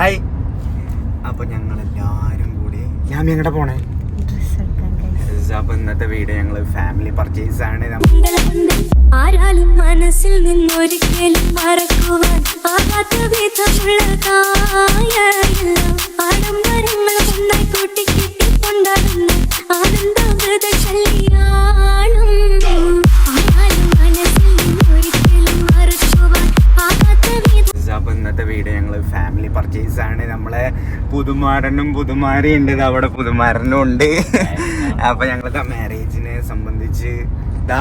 Hi അപ്പൊ ഞങ്ങൾ എല്ലാരും കൂടി ഞാൻ എങ്ങടെ പോണേ? അപ്പൊ ഇന്നത്തെ വീഡിയോ ഞങ്ങൾ ഫാമിലി പർച്ചേസ് ആണ്. ആരാലും മനസ്സിൽ നിന്നൊരിക്കലും മറക്കുവാൻ ആകാത്ത ഫാമിലി പർച്ചേസ് ആണ്. നമ്മളെ പുതുമാരനും പുതുമാരി ഉണ്ട് അവിടെ പുതുമാരനും ഉണ്ട്. അപ്പൊ ഞങ്ങളുടെ മാരേജിനെ സംബന്ധിച്ച് ഇതാ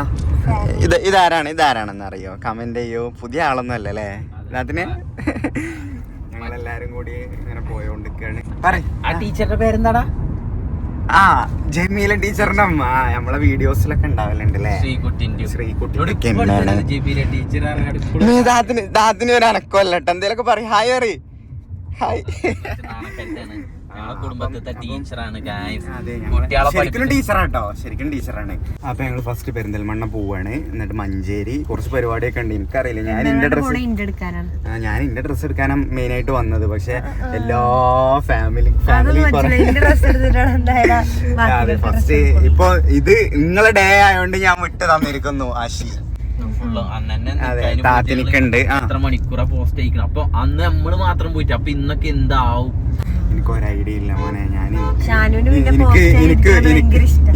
ഇത് ഇതാരാണ്? ഇതാരാണെന്ന് അറിയോ കമന്റ് ചെയ്യോ. പുതിയ ആളൊന്നും അല്ലല്ലേ അതിന് ഞങ്ങളെല്ലാരും കൂടി ഇങ്ങനെ പോയോണ്ടിരിക്കാണ്. ആ ടീച്ചറുടെ പേരെന്താടാ? ആ ജമീല ടീച്ചറിന്റെ അമ്മ. നമ്മളെ വീഡിയോസിലൊക്കെ ഉണ്ടാവലുണ്ട് അല്ലേ? ശ്രീകുട്ടിന്റെ ഒരു അനക്കമല്ല എന്തേലൊക്കെ പറയും. ഹായ് പറ ഹായ്. കുടുംബത്തിലത്തെ ടീച്ചറാണ് ശരിക്കും ടീച്ചറാട്ടോ ശരിക്കും ടീച്ചറാണ്. അപ്പൊ ഞങ്ങൾ ഫസ്റ്റ് പെരിന്തൽമണ്ണ പോവാണ്. എന്നിട്ട് മഞ്ചേരി കുറച്ച് പരിപാടിയൊക്കെ ഉണ്ട്. എനിക്കറിയില്ല ഞാൻ എന്റെ ഡ്രസ് ഞാൻ എന്റെ ഡ്രസ് എടുക്കാനാണ് മെയിൻ ആയിട്ട് വന്നത്. പക്ഷെ എല്ലാ ഫാമിലി ഫാമിലി അതെ ഫസ്റ്റ് ഇപ്പൊ ഇത് നിങ്ങളെ ഡേ ആയതുകൊണ്ട് ഞാൻ വിട്ട് തന്നിരിക്കുന്നു ആശി. ഫുള്ള് അന്ന് തന്നെ. എത്ര മണിക്കൂറാ പോസ്റ്റ് അയക്കണം. അപ്പൊ അന്ന് നമ്മൾ മാത്രം പോയിട്ട് അപ്പൊ ഇന്നൊക്കെ എന്താവും? എനിക്ക് ഒരു ഐഡിയ ഇല്ല മോനെ. ഞാൻ എനിക്ക് എനിക്ക് എനിക്ക്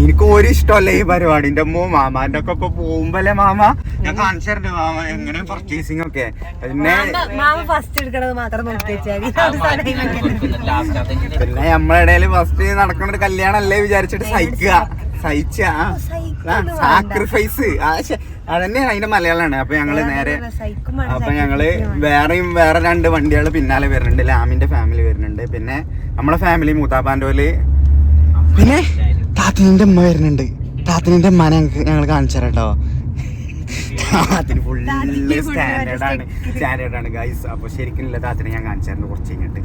എനിക്ക് ഒരു ഇഷ്ടമല്ല ഈ പരിപാടി. എന്റെ അമ്മ മാമാന്റെ ഒക്കെ ഇപ്പൊ പോകുമ്പല്ലേ മാമ? ഞാൻ കാണിച്ചിട്ടുണ്ട് മാമ. എങ്ങനെ പർച്ചേസിംഗ് ഒക്കെ? പിന്നെ പിന്നെ നമ്മളിടയിൽ ഫസ്റ്റ് നടക്കുന്ന ഒരു കല്യാണല്ലേ വിചാരിച്ചിട്ട് സഹിക്കുക. സഹിച്ച. സാക്രിഫൈസ് അതന്നെയാണ് അതിന്റെ മലയാളമാണ് അപ്പൊ ഞങ്ങൾ നേരെ അപ്പൊ ഞങ്ങൾ വേറെയും വേറെ രണ്ട് വണ്ടികൾ പിന്നാലെ വരുന്നുണ്ട്. ലാമിന്റെ ഫാമിലി വരുന്നുണ്ട്. പിന്നെ നമ്മളെ ഫാമിലി മൂത്താപാൻഡോൽ പിന്നെ താത്തിനിന്റെ അമ്മ വരുന്നുണ്ട്. താത്തിനിന്റെ അമ്മ ഞങ്ങൾക്ക് ഞങ്ങൾ കാണിച്ചു കേട്ടോ താത്തിന് ഫുള്ള് സ്റ്റാൻഡേർഡ് ആണ്. സ്റ്റാൻഡേർഡ് ആണ് ഗൈസ് അപ്പൊ ശരിക്കും ഇല്ല താത്തിനെ ഞാൻ കാണിച്ചു തരുന്നു കുറച്ച് കഴിഞ്ഞിട്ട്.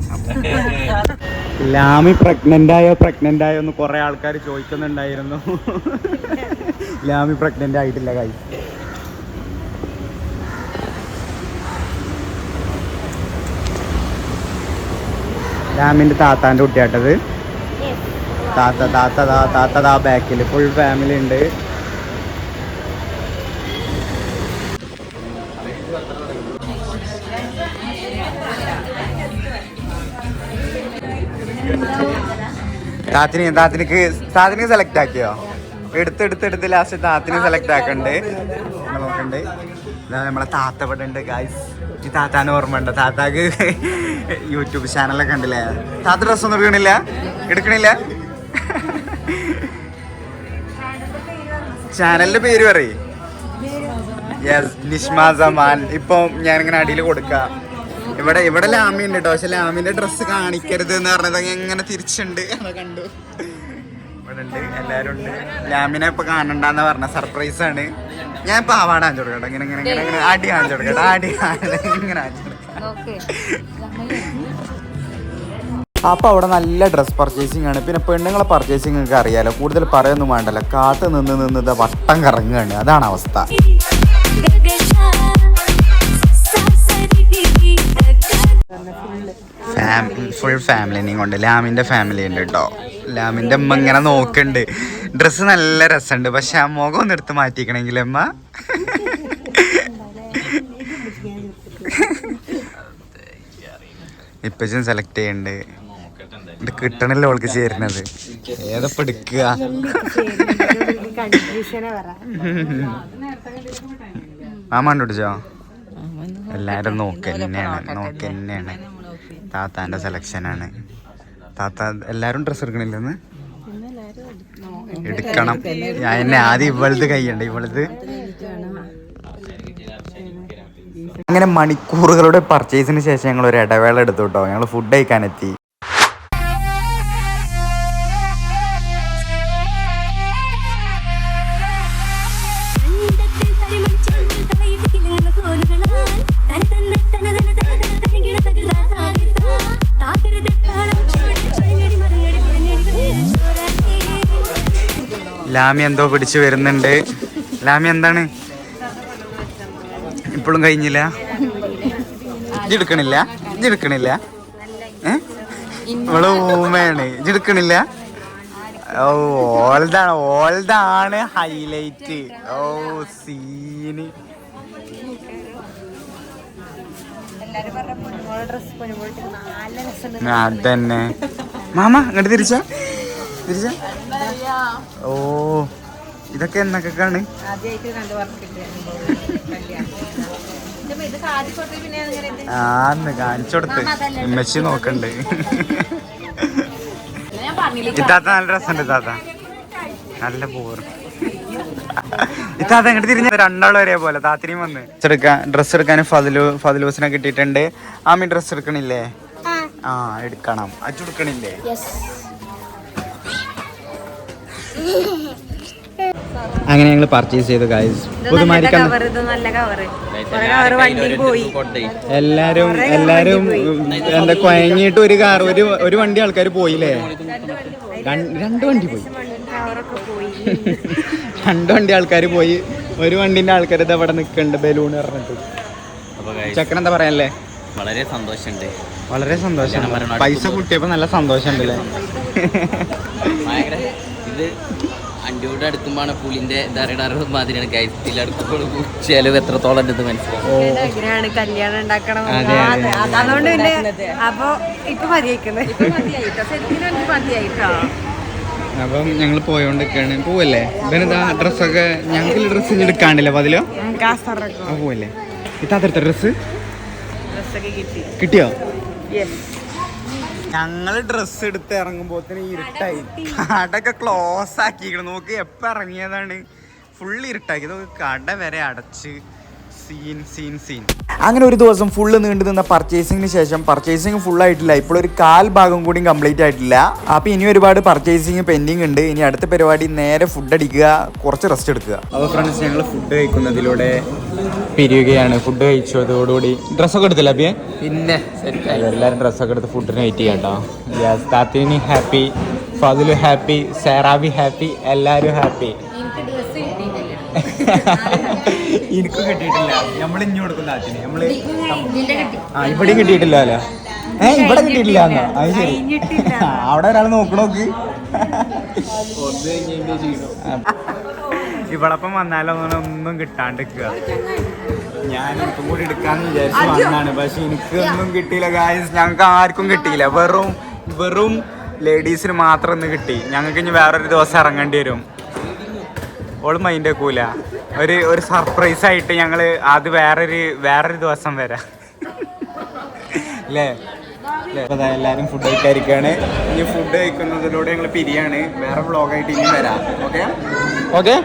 ലാമി പ്രഗ്നന്റ് ആയോ പ്രഗ്നന്റ് ആയോ എന്ന് കുറെ ആൾക്കാർ ചോദിക്കുന്നുണ്ടായിരുന്നു. ലാമി പ്രഗ്നന്റ് ആയിട്ടില്ല ഗൈസ് ലാമിന്റെ താത്താന്റെ കുട്ടിയാട്ടത്. താത്ത താത്ത താ താത്ത താ ബാക്കിൽ ഫുൾ ഫാമിലി ഉണ്ട്. താത്തിന് താത്തിനിക്ക് താത്തിനിക്ക് സെലക്ട് ആക്കിയോ? എടുത്ത് എടുത്ത് എടുത്ത് ലാസ്റ്റ് താത്തിന് സെലക്ട് ആക്കണ്ട്? നോക്കണ്ട് ഇതാ നമ്മളെ താത്ത ഇവിടെ ഉണ്ട് ഗായ്സ് ഈ താത്താന് ഓർമ്മ ഉണ്ട് താത്താക്ക് യൂട്യൂബ് ചാനലൊക്കെ ഉണ്ടല്ലേ താത്ത ഡ്രസ് ഒന്നും എടുക്കണില്ല? എടുക്കണില്ല? ചാനലിന്റെ പേര് പറയേ. യെസ് നിഷ്മ സമാൻ ഇപ്പൊ ഞാനിങ്ങനെ അടിയിൽ കൊടുക്കാം. ഇവിടെ ഇവിടെ ലാമി ഉണ്ട് കേട്ടോ പക്ഷെ ലാമിന്റെ ഡ്രസ്സ് കാണിക്കരുത് എന്ന് പറഞ്ഞത് എങ്ങനെ തിരിച്ചുണ്ട്. കണ്ടു. ഇവിടെ ഉണ്ട് എല്ലാരും ഉണ്ട്. ലാമിനെ ഇപ്പൊ കാണണ്ടെന്ന് പറഞ്ഞ സർപ്രൈസ് ആണ്. ഞാൻ പാവാട കാണിച്ചു കൊടുക്കട്ടെ. ഇങ്ങനെ ഇങ്ങനെ ഇങ്ങനെ ഇങ്ങനെ. അടി ആണ് കൊടുക്കട്ടെ. അടി ഇങ്ങനെ കാണിച്ചു അപ്പൊ അവിടെ നല്ല ഡ്രസ്സ് പർച്ചേസിംഗ് ആണ്. പിന്നെ പെണ്ണുങ്ങളെ പർച്ചേസിംഗ് ഒക്കെ അറിയാലോ. കൂടുതൽ പറയൊന്നും വേണ്ടല്ലോ. കാത്ത് നിന്ന് നിന്ന് വട്ടം കറങ്ങുകയാണ്. അതാണ് അവസ്ഥ. ഫുൾ ഫാമിലിനെയും കൊണ്ട്. ലാമിന്റെ ഫാമിലി ഉണ്ട് കേട്ടോ ലാമിന്റെ അമ്മ ഇങ്ങനെ നോക്കുന്നുണ്ട് ഡ്രസ്സ് നല്ല രസമുണ്ട് പക്ഷെ ആ മുഖം ഒന്ന് എടുത്ത് മാറ്റിക്കണമെങ്കിൽ അമ്മ. ഇപ്പച്ചും സെലക്ട് ചെയ്യണ്ട്. ഇത് കിട്ടണല്ലോ അവൾക്ക് ചേരുന്നത്. ഏതപ്പോ എടുക്കുക? മാമ കണ്ടുപിടിച്ചോ എല്ലാരും നോക്ക് തന്നെയാണ് നോക്ക് തന്നെയാണ് താത്താന്റെ സെലക്ഷൻ ആണ്. താത്ത എല്ലാരും ഡ്രസ്സ് എടുക്കണില്ലെന്ന് എടുക്കണം. ഞാൻ എന്നെ ആദ്യം ഇവളത് കൈയുണ്ട് ഇവളത്? അങ്ങനെ മണിക്കൂറുകളുടെ പർച്ചേസിന് ശേഷം ഞങ്ങൾ ഒരു ഇടവേള എടുത്തു കേട്ടോ. ഞങ്ങൾ ഫുഡ് കഴിക്കാൻ ലാമി എന്തോ പിടിച്ചു വരുന്നുണ്ട്. ലാമി എന്താണ്? ഇപ്പോഴും കഴിഞ്ഞില്ല? ഇജ്ജെടുക്കണില്ല ഇജ്ജെടുക്കണില്ല ഇവൾ ഊമയാണ്. ഇജ്ജെടുക്കണില്ല ഓ ഓൾഡാണ് ഓൾഡാണ് ഹൈലൈറ്റ് ഓ സീന് അതന്നെ. മാമ അങ്ങോട്ട് തിരിച്ച? തിരിച്ച ഓ ഇതൊക്കെ എന്നൊക്കെ കാണു ആദ്യമായിട്ട് കണ്ടു വർക്കിട്ട് ഇത് സാധിച്ചോട്ടെ പിന്നെ അങ്ങനെ ആന്ന് കാണിച്ചു കൊടുത്ത്. ഉമ്മച്ചി നോക്കണ്ട്. ഇത്താത്ത നല്ല രസമുണ്ട് ഇത്താത്ത നല്ല ബോറ് ഇത്താത്ത അങ്ങോട്ട് തിരിഞ്ഞ രണ്ടാളും ഒരേപോലെ താത്തിരിയും വന്ന്. ഡ്രസ് എടുക്കാൻ ഡ്രസ് എടുക്കാൻ ഫതിലു ഫതിലൂസിനെ കിട്ടിയിട്ടുണ്ട്. ആമി ഡ്രസ് എടുക്കണില്ലേ? ആ. എടുക്കണം. അച്ചു എടുക്കണില്ലേ? അങ്ങനെ ഞങ്ങൾ പർച്ചേസ് ചെയ്തു ഗൈസ് എല്ലാരും എല്ലാരും എന്താ കുഴങ്ങിയിട്ട് ഒരു കാർ ഒരു ഒരു വണ്ടി ആൾക്കാർ പോയില്ലേ? രണ്ട് രണ്ട് വണ്ടി പോയി. രണ്ട് വണ്ടി ആൾക്കാർ പോയി. ഒരു വണ്ടിന്റെ ആൾക്കാർ ഇത് അവിടെ നിൽക്കണ്ട് ബലൂൺ പറഞ്ഞിട്ട്. ചക്കൻ എന്താ പറയാനല്ലേ വളരെ സന്തോഷമുണ്ട് വളരെ സന്തോഷം പൈസ കുട്ടിയപ്പോ നല്ല സന്തോഷം. ഉണ്ടല്ലേ ഭയങ്കര ഇത് അണ്ടിയോട് അടുക്കുമ്പോൾ പുളിന്റെ ദറിടാറ് മാതിരിയാണ്. കയറ്റിലടുക്കുമ്പോൾ ചെലവ് എത്രത്തോളം ഉണ്ടെന്ന് മനസ്സിലാവും. ആഗ്രഹമാണ് കല്യാണം ഉണ്ടാക്കണം അതെ, അതെ, അത് അതുകൊണ്ട് പിന്നെ അപ്പൊ ഇപ്പൊ മതിയായിട്ടോ? അപ്പം ഞങ്ങൾ പോയോണ്ടിരിക്കാണ്. പോവല്ലേ? ഇവനെന്താ ഡ്രസ്സൊക്കെ ഞങ്ങൾക്ക് ഡ്രസ്സ് എടുക്കാണ്ടില്ല അപ്പൊ അതിലോ? പോവല്ലേ? ഇത്താത്ത ഡ്രസ്സ് കിട്ടിയോ? യെസ് ഞങ്ങൾ ഡ്രസ് എടുത്ത് ഇറങ്ങുമ്പോത്തിന് ഇരുട്ടായി. കടൊക്കെ ക്ലോസ് ആക്കിക്കണം നോക്ക് എപ്പ ഇറങ്ങിയതാണ്. ഫുള്ള് ഇരുട്ടാക്കി നോക്ക് കട വരെ അടച്ച്. സീൻ സീൻ സീൻ അങ്ങനെ ഒരു ദിവസം ഫുള്ള് നീണ്ടു നിന്ന പർച്ചേസിങ്ങിന് ശേഷം പർച്ചേസിങ് ഫുൾ ആയിട്ടില്ല. ഇപ്പോൾ ഒരു കാൽ ഭാഗം കൂടി കംപ്ലീറ്റ് ആയിട്ടില്ല. അപ്പോൾ ഇനി ഒരുപാട് പർച്ചേസിങ് പെൻഡിങ് ഉണ്ട്. ഇനി അടുത്ത പരിപാടി നേരെ ഫുഡ് അടിക്കുക കുറച്ച് റെസ്റ്റ് എടുക്കുക. അപ്പോൾ ഫ്രണ്ട്സ് ഞങ്ങൾ ഫുഡ് കഴിക്കുന്നതിലൂടെ പിരിയുകയാണ്. ഫുഡ് കഴിച്ചതോടുകൂടി ഡ്രസ്സൊക്കെ എടുത്തില്ല അപ്പിയെ പിന്നെ എല്ലാവരും ഡ്രസ്സൊക്കെ എടുത്ത് ഫുഡിന് വെയിറ്റ് ചെയ്യാം കേട്ടോ yes താത്തിന് happy Fadilu happy Serabi happy എല്ലാവരും ഹാപ്പി എനിക്ക് കിട്ടിയിട്ടില്ല. നമ്മൾ ഇഞ്ഞു കൊടുക്കുന്ന ആറ്റിന് നമ്മൾ ആ ഇവിടെ കിട്ടിയിട്ടില്ല അല്ലോ? ഏ ഇവിടെ കിട്ടിയിട്ടില്ല എന്നോ അത് ശരി. അവിടെ ഒരാൾ നോക്കണോക്ക് ഇവളപ്പം വന്നാലോ ഒന്നും കിട്ടാണ്ടിരിക്കുക. ഞാൻ ഇപ്പം കൂടി എടുക്കാന്ന് വിചാരിച്ചു വന്നാണ്. പക്ഷെ എനിക്കൊന്നും കിട്ടിയില്ല ഗായ്സ് ഞങ്ങൾക്ക് ആർക്കും കിട്ടിയില്ല. വെറും വെറും ലേഡീസിന് മാത്രം ഇന്ന് കിട്ടി. ഞങ്ങൾക്ക് ഇനി വേറൊരു ദിവസം ഇറങ്ങേണ്ടി വരും. ഓൾ മൈൻഡ് വെക്കൂല. ഒരു ഒരു സർപ്രൈസ് ആയിട്ട് ഞങ്ങൾ അത് വേറൊരു വേറൊരു ദിവസം വരാം. അല്ലേ എല്ലാരും ഫുഡ് കഴിക്കാതിരിക്കുകയാണ് ഇനി ഫുഡ് കഴിക്കുന്നതിലൂടെ ഞങ്ങൾ പിരിയാണ്. വേറെ വ്ളോഗായിട്ട് ഇനി വരാം. Okay okay